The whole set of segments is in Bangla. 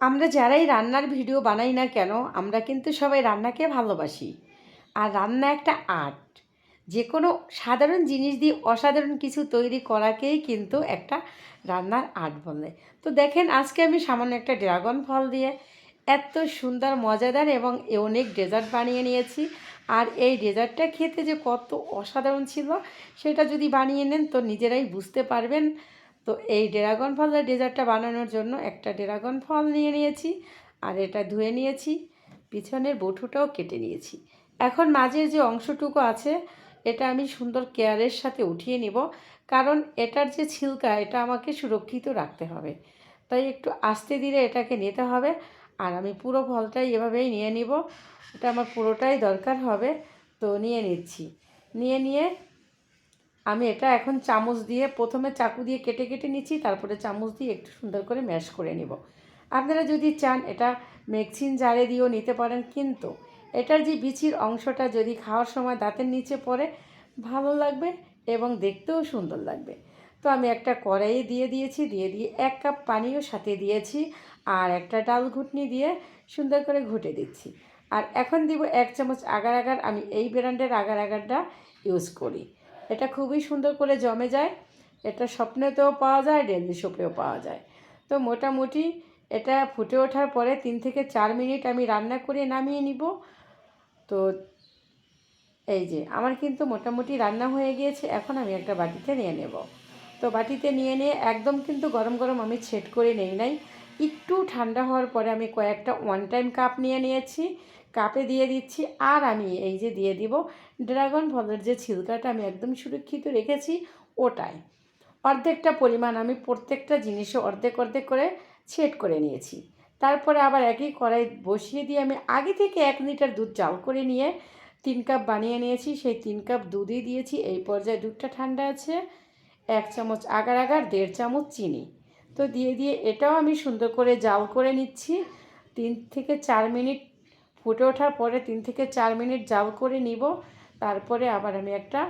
আমরা যারাই রান্নার ভিডিও বানাই না কেন, আমরা কিন্তু সবাই রান্নাকে ভালোবাসি। আর রান্না একটা আর্ট। যে কোনো সাধারণ জিনিস দিয়ে অসাধারণ কিছু তৈরি করাকেই কিন্তু একটা রান্নার আর্ট বলে। তো দেখেন, আজকে আমি সামান্য একটা ড্রাগন ফল দিয়ে এত সুন্দর, মজাদার এবং অনেক ডেজার্ট বানিয়ে নিয়েছি। আর এই ডেজার্টটা খেতে যে কত অসাধারণ ছিল, সেটা যদি বানিয়ে নেন তো নিজেরাই বুঝতে পারবেন। তো এই ড্রাগন ফলের ডেজার্টটা বানানোর জন্য একটা ড্রাগন ফল নিয়ে নিয়েছি আর এটা ধুয়ে নিয়েছি, পিছনের বটুটাও কেটে নিয়েছি। এখন মাঝের যে অংশটুকু আছে, এটা আমি সুন্দর কেয়ারের সাথে উঠিয়ে নিব, কারণ এটার যে ছিলকা, এটা আমাকে সুরক্ষিত রাখতে হবে। তাই একটু আস্তে ধীরে এটাকে নিতে হবে আর আমি পুরো ফলটাই এভাবেই নিয়ে নিব। এটা আমার পুরোটাই দরকার হবে, তো নিয়ে নিচ্ছি। নিয়ে নিয়ে আমি এটা এখন চামচ দিয়ে প্রথমে চাকু দিয়ে কেটে কেটে নিচ্ছি, তারপরে চামচ দিয়ে একটু সুন্দর করে ম্যাশ করে নেব। আপনারা যদি চান এটা মেক্সিন জারে দিয়েও নিতে পারেন, কিন্তু এটার যে বিচির অংশটা যদি খাওয়ার সময় দাঁতের নিচে পড়ে, ভালো লাগবে এবং দেখতেও সুন্দর লাগবে। তো আমি একটা কড়াইয়ে দিয়ে দিয়েছি, দিয়ে দিয়ে এক কাপ পানিও সাথে দিয়েছি আর একটা ডাল ঘুটনি দিয়ে সুন্দর করে ঘুটে দিচ্ছি। আর এখন দিব এক চামচ আগার আগার, আমি এই ব্র্যান্ডের আগার আগারটা ইউজ করি। এটা খুবই সুন্দর করে জমে যায়। এটা স্বপ্নেতেও পাওয়া যায় ডেলি সোপেও পাওয়া যায়। তো মোটামুটি এটা ফুটে ওঠার পরে তিন থেকে চার মিনিট আমি রান্না করে নামিয়ে নিব। তো এই যে, আমার কিন্তু মোটামুটি রান্না হয়ে গিয়েছে, এখন আমি একটা বাটিতে নিয়ে নেব। তো বাটিতে নিয়ে নিয়ে একদম কিন্তু গরম গরম আমি ছেট করে নেই নাই। একটু ঠান্ডা হওয়ার পরে আমি কয়েকটা ওয়ান টাইম কাপ নিয়ে নিয়েছি। কাপে দিয়ে দিচ্ছি আর আমি এই যে দিয়ে দিব ড্রাগন ফলের যে ছিলকাটা আমি একদম সুরক্ষিত রেখেছি ওটাই। অর্ধেকটা পরিমাণ আমি প্রত্যেকটা জিনিসে অর্ধেক অর্ধেক করে ছেট করে নিয়েছি। তারপরে আবার একই কড়াই বসিয়ে দিয়ে আমি আগে থেকে এক লিটার দুধ জাল করে নিয়ে তিন কাপ বানিয়ে নিয়েছি। সেই তিন কাপ দুধই দিয়েছি। এই পর্যায়ে দুধটা ঠান্ডা আছে। এক চামচ আগার আগার, দেড় চামচ চিনি। তো দিয়ে দিয়ে এটাও আমি সুন্দর করে জাল করে নিচ্ছি। তিন থেকে চার মিনিট ফুটে ওঠার পরে তিন থেকে চার মিনিট জাল করে নিব। তারপরে আবার আমি একটা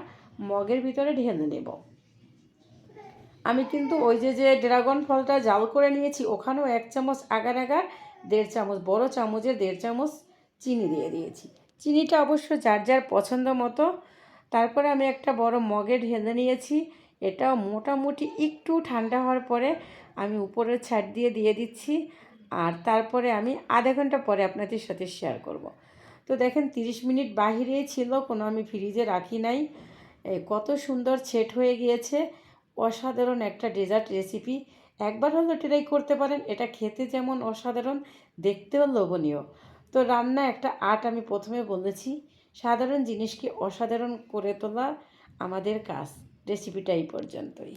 মগের ভিতরে ঢেলে নেব। আমি কিন্তু ওই যে যে ড্রাগন ফলটা জাল করে নিয়েছি, ওখানেও এক চামচ আগার আগার, দেড় চামচ, বড় চামচের দেড় চামচ চিনি দিয়ে দিয়েছি। চিনিটা অবশ্য যার যার পছন্দ মতো। তারপরে আমি একটা বড় মগে ঢেলে নিয়েছি। এটাও মোটামুটি একটু ঠান্ডা হওয়ার পরে আমি উপরের ছাড় দিয়ে দিয়ে দিচ্ছি। আর তারপরে আমি আধা ঘণ্টা পরে আপনাদের সাথে শেয়ার করব। তো দেখেন 30 মিনিট বাহিরেই ছিল, কোনো আমি ফ্রিজে রাখি নাই। কত সুন্দর সেট হয়ে গিয়েছে। অসাধারণ একটা ডেজার্ট রেসিপি একবার হলো ট্রাই করতে পারেন, এটা খেতে যেমন অসাধারণ, দেখতেও লোভনীয়। তো রান্না একটা আর্ট আমি প্রথমে বলেছি, সাধারণ জিনিসকে অসাধারণ করে তোলা আমাদের কাজ। রেসিপিটা এই পর্যন্তই।